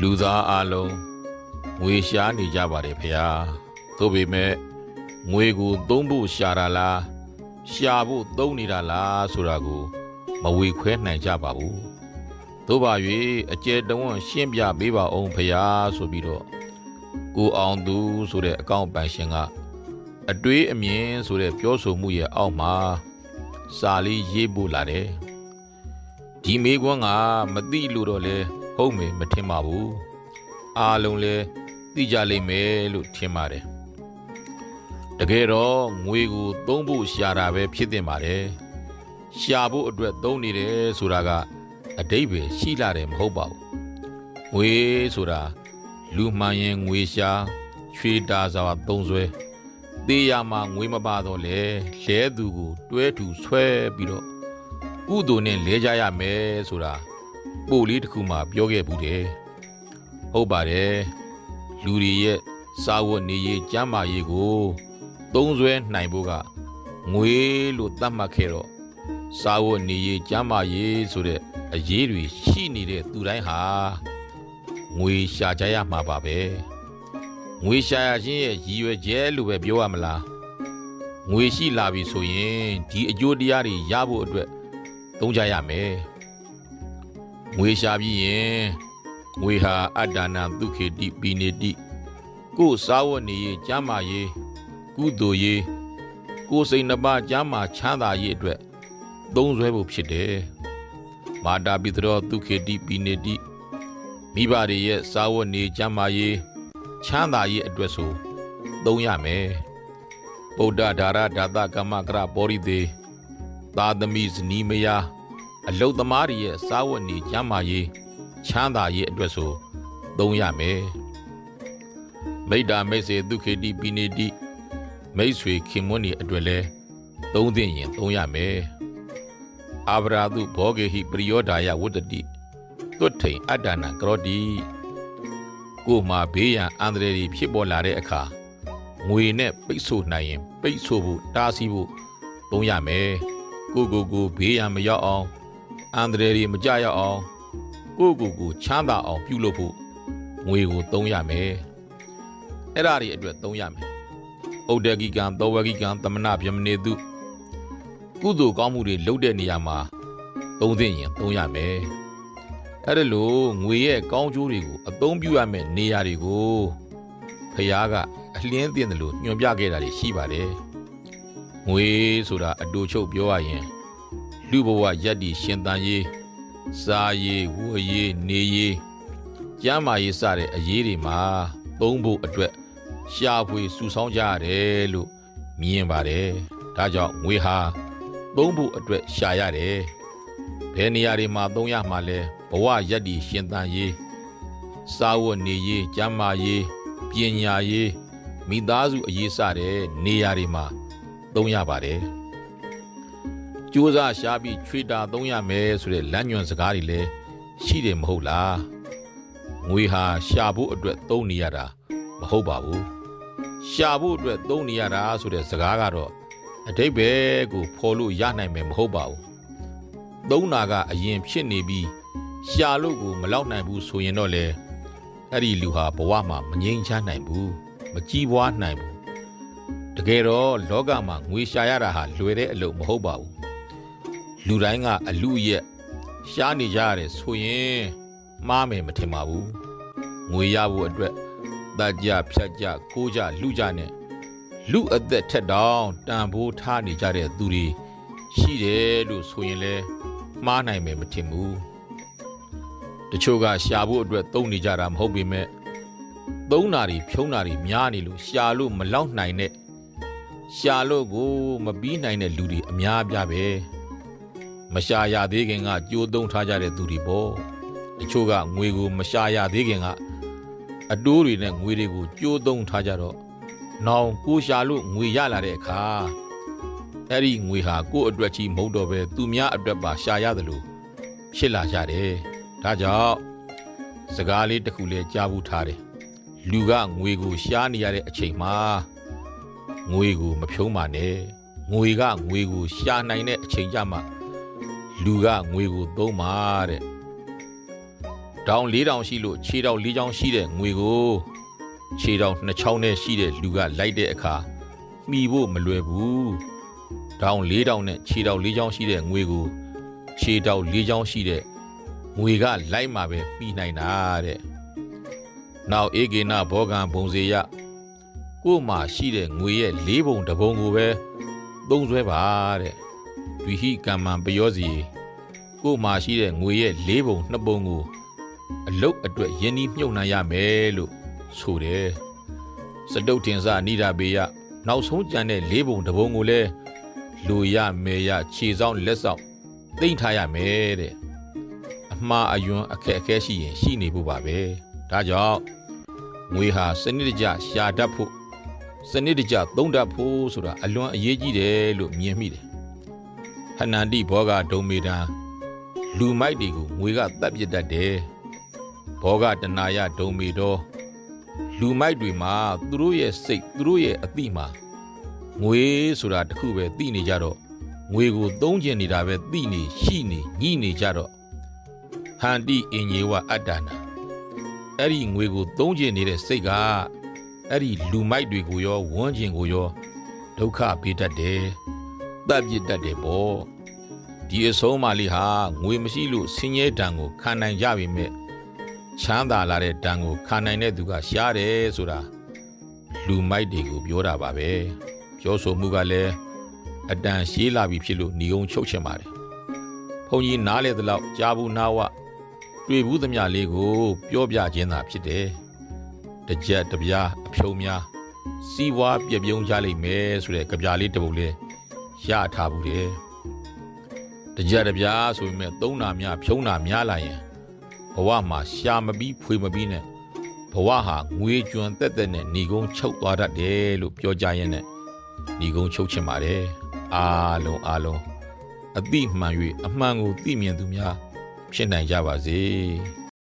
လူသားအလုံးငွေရှားနေကြပါတယ်ဖေဟာသို့ပေမဲ့ငွေကိုသုံးဖို့ရှာတာလားရှာဖို့သုံးနေတာလားဆိုတာကိုမဝေခွဲနိုင်ကြပါဘူးသို့ပါ၍အကျယ်တဝန်းရှင်းပြပေးပါအောင်ဖေဟာဆိုပြီးတော့ကိုအောင်သူဆိုတဲ့အကောင့်ပန်ရှင်ကအတွေးအမြင်ဆိုတဲ့ပြောဆိုမှုရဲ့အောက်မှာစာလေးရေးပို့လာတယ်ဒီမေကွန်းကမသိလို့တော့လဲ ဟုတ်မေမထင်ပါဘူးအားလုံးလဲသိကြလိမ့်မယ်လို့ထင်ပါတယ်တကယ်တော့ငွေကိုသုံးဖို့ရှာတာပဲဖြစ်တင်ပါတယ်ရှာဖို့အတွက်သုံးနေတယ်ဆိုတာကအတိတ်ပဲရှိလာတယ်မဟုတ်ပါဘူးငွေဆိုတာလူမှန်ရင်ငွေရှာချွေတာစွာသုံးစွဲသေးရမှာငွေမပါတော့လေလဲသူကို တွဲထူဆွဲပြီးတော့ကုသိုလ်နဲ့လဲကြရမယ်ဆိုတာ ပို့လေးတစ်ခုမှပြောခဲ့ဘူးတယ်ဟုတ်ပါတယ်လူတွေရဲ့စာဝတ်နေရေးကျမ်းမာရေးကိုသုံးစွဲနိုင်ဖို့ကငွေလို့သတ်မှတ်ခဲ့တော့စာဝတ်နေရေးကျမ်းမာရေးဆိုတဲ့အရေးတွေရှိနေတဲ့သူတိုင်းဟာငွေရှာကြရမှာပါပဲငွေရှာရခြင်းရဲ့ရည်ရွယ်ချက်လို့ပဲပြောရမလားငွေရှိလာပြီဆိုရင်ဒီအကျိုးတရားတွေရဖို့အတွက်သုံးကြရမယ် ငွေရှာပြီးရင်ငွေဟာအတ္တနာဒုက္ခေတိပိနေတိကိုယ်စားဝတ်နေရေးကျမ်းမာရေးကုသိုလ်ရေးကိုယ်စိတ်နှပါကျမ်းမာချမ်းသာရေးအတွက်သုံးစွဲဖို့ဖြစ်တယ်မာတာပိတရောဒုက္ခေတိပိနေတိမိဘတွေရဲ့စားဝတ်နေကျမ်းမာရေးချမ်းသာရေးအတွက်ဆိုသုံးရမယ်ဗုဒ္ဓဒါရဒါတကမ္မကရပောရိသေးသာသမီဇနီးမယား အလုတ်သမားတွေရဲ့စားဝတ်နေကျမ်းမာရေးချမ်းသာရေးအတွက်ဆိုသုံးရမယ်မိတ္တာမိတ်စေဒုက္ခေတိပိနေတိမိတ်ဆွေခင်မွန်းတွေအတွက်လဲသုံးသင့်ရင်သုံးရမယ်အာဗရာတုဘောဂေဟိပရိယောဒာယဝတ္တတိသွတ်ထိန်အတ္တနာကရောတိကိုယ်မှာဘေးရန်အန္တရာယ်တွေဖြစ်ပေါ်လာတဲ့အခါငွေနဲ့ပိတ်ဆို့နိုင်ရင် ပိတ်ဆို့ဖို့တားဆီးဖို့သုံးရမယ်ကိုကိုကိုဘေးရန်မရောက်အောင် အန္တရာယ်တွေမကြရောက်အောင်ကိုကိုကိုချမ်းသာအောင်ပြုလုပ်ဖို့ငွေကိုသုံးရမယ်အဲ့ဒါတွေအတွက်သုံးရမယ်ဩဒဂိကံသောဝဂိကံသမဏဗျမနေတုကုသိုလ်ကောင်းမှုတွေလုပ်တဲ့နေရာမှာသုံးသင့်ရင်သုံးရမယ်အဲ့ဒါလို့ငွေရဲ့ကောင်းကျိုးတွေကိုအသုံးပြုရမယ့်နေရာတွေကိုဖះကအလင်းတင်တယ်လို့ညွှန်ပြခဲ့တာတွေရှိပါတယ်ငွေဆိုတာအတူချုပ်ပြောရရင် လူဘဝယက်တီရှင်တန်ရေးစားရေးဝတ်ရေးနေရေးကျမ်းမာရေးစတဲ့အရေးတွေမှာသုံးဖို့အတွက်ရှာဖွေစုဆောင်းကြရတယ်လို့မြင်ပါတယ်ဒါကြောင့်ငွေဟာသုံးဖို့အတွက်ရှာရတယ်ဘယ်နေရာတွေမှာသုံးရမှာလဲဘဝယက်တီရှင်တန်ရေးစားဝတ်နေရေးကျမ်းမာရေးပညာရေးမိသားစုအရေးစတဲ့နေရာတွေမှာသုံးရပါတယ် ကြိုးစားရှားပြီးချွေတာသုံးရမယ်ဆိုတဲ့လမ်းညွှန်စကားတွေလည်းရှိတယ်မဟုတ်လားငွေဟာရှာဖို့အတွက်သုံးနေရတာမဟုတ်ပါဘူးရှာဖို့အတွက်သုံးနေရတာဆိုတဲ့စကားကတော့အတိတ်ပဲကိုဖော်လို့ရနိုင်မယ်မဟုတ်ပါဘူးသုံးနာကအရင်ဖြစ်နေပြီးရှာလို့ကိုမလောက်နိုင်ဘူးဆိုရင်တော့လေအဲ့ဒီလူဟာဘဝမှာမငြိမ်းချမ်းနိုင်ဘူးမကြည်ပွားနိုင်ဘူးတကယ်တော့လောကမှာငွေရှာရတာဟာလွယ်တဲ့အလုပ်မဟုတ်ပါဘူး လူတိုင်းကအလူရက်ရှားနေကြရတယ်ဆိုရင်မှားမယ်မထင်ပါဘူးငွေရဖို့အတွက်တကြဖြတ်ကြကိုးကြလူကြနဲ့လူအသက်ထက်တောင်တန်ဖိုးထားနေကြတဲ့သူတွေရှိတယ်လို့ဆိုရင်လဲမှားနိုင်မယ်မထင်ဘူးတချို့ကရှာဖို့အတွက်သုံးနေကြတာမဟုတ်ပေမဲ့သုံးနာတွေဖြုံးနာတွေများနေလို့ရှာလို့မလောက်နိုင်တဲ့ရှာလို့ကိုမပြီးနိုင်တဲ့လူတွေအများအပြားပဲ မရှာရသေးခင်ကကြိုးသုံးထားကြတဲ့သူတွေပေါ့တချို့ကငွေကိုမရှာရသေးခင်ကအတိုးတွေနဲ့ငွေတွေကိုကြိုးသုံးထားကြတော့နောင်ကိုရှာလို့ငွေရလာတဲ့အခါအဲ့ဒီငွေဟာကို့အတွက်ကြီးမဟုတ်တော့ပဲသူများအတွက်ပါရှာရတယ်လို့ဖြစ်လာကြတယ်ဒါကြောင့်စကားလေးတစ်ခုလေးကြားဘူးထားတယ်လူကငွေကိုရှားနေရတဲ့အချိန်မှာငွေကိုမဖြုံးပါနဲ့ငွေကငွေကိုရှားနိုင်တဲ့အချိန်ကြမှာ လူကငွေကိုသုံးပါတဲ့ဒေါင်၄တောင်ရှိလို့ခြေတောင်၄ချောင်းရှိတဲ့ငွေကိုခြေတောင်2ချောင်းနဲ့ရှိတဲ့လူကလိုက်တဲ့အခါမှီဖို့မလွယ်ဘူးဒေါင်၄တောင်နဲ့ခြေတောင်၄ချောင်းရှိတဲ့ငွေကိုခြေတောင်၄ချောင်းရှိတဲ့ငွေကလိုက်မှာပဲမှီနိုင်တာတဲ့နောက်ဧကေနဘောဂံဘုံစေယကို့မှာရှိတဲ့ငွေရဲ့၄ဘုံတစ်ဘုံကိုပဲသုံးဆွဲပါတဲ့ ဒွိဟိကမ္မံပယောစီကို့မှာရှိတဲ့ငွေရဲ့၄ဘုံနှစ်ဘုံကို အလုတ်အတွက်ယင်းနှီးမြုပ်နှံရမယ်လို့ဆိုတယ်စတုတ်တင်စနိဒာဘေယနောက်ဆုံးကြံတဲ့လေးပုံတစ်ပုံကိုလည်းလူရမေရခြေဆောင်လက်ဆောင်သိမ့်ထားရမယ်တဲ့အမှားအယွန်းအခက်အခဲရှိရင်ရှိနေဖို့ပါပဲဒါကြောင့်ငွေဟာစနစ်တကျရှာတတ်ဖို့စနစ်တကျသုံးတတ်ဖို့ဆိုတာအလွန်အရေးကြီးတယ်လို့မြင်မိတယ် ဟနန္တိဘောဂဒုံမေတံလူမိုက်တွေကိုငွေကတပ်ပစ်တတ်တယ်ဘောဂတနာယဒုံမီတော်လူမိုက်တွေမှာသူတို့ရဲ့စိတ်သူတို့ရဲ့အတိမှာငွေဆိုတာတစ်ခုပဲသိနေကြတော့ငွေကိုသုံးကျင်နေတာပဲသိနေရှိနေညှိနေကြတော့ဟန္တိအင်ဂျေဝအတ္တနာအဲ့ဒီငွေကိုသုံးကျင်နေတဲ့စိတ်ကအဲ့ဒီလူမိုက်တွေကိုရောဝန်းကျင်ကိုရောဒုက္ခပေးတတ်တယ် တပ်ပြစ်တတ်တယ်ပေါ့ဒီအဆုံးမလေးဟာငွေမရှိလို့ဆင်းရဲတံကိုခံနိုင်ကြပြီမဲ့ချမ်းသာလာတဲ့တန်ကိုခံနိုင်တဲ့သူကရှားတယ်ဆိုတာလူမိုက်တွေကိုပြောတာပါပဲပြောဆိုမှုကလည်းအတန်ရှည်လာပြီဖြစ်လို့ညီုံချုပ်ချင်ပါတယ်ဘုန်းကြီးနားလေသလောက်ကြားဘူးနာဝတွေ့ဘူးသမျှလေးကို ပြောပြခြင်းသာဖြစ်တယ်တကြက်တပြားအဖြုံများစီးပွားပြပြုံးကြလိမ့်မယ်ဆိုတဲ့ကြပြားလေးတစ်ပုဒ်လေး ရထားဘူးတယ်တကြက်တပြားဆိုပေမဲ့သုံးနာများဖြုံးနာများလာရင်ဘဝမှာရှာမပြီးဖွေမပြီးနဲ့ဘဝဟာငွေကြွန်တက်တက်နဲ့ညီကုန်းချုပ်သွားတတ်တယ်လို့ပြောကြရင်နဲ့ညီကုန်းချုပ်ချင်ပါတယ်အားလုံးအားလုံးအတိမှန်၍အမှန်ကိုသိမြင်သူများဖြစ်နိုင်ကြပါစေ။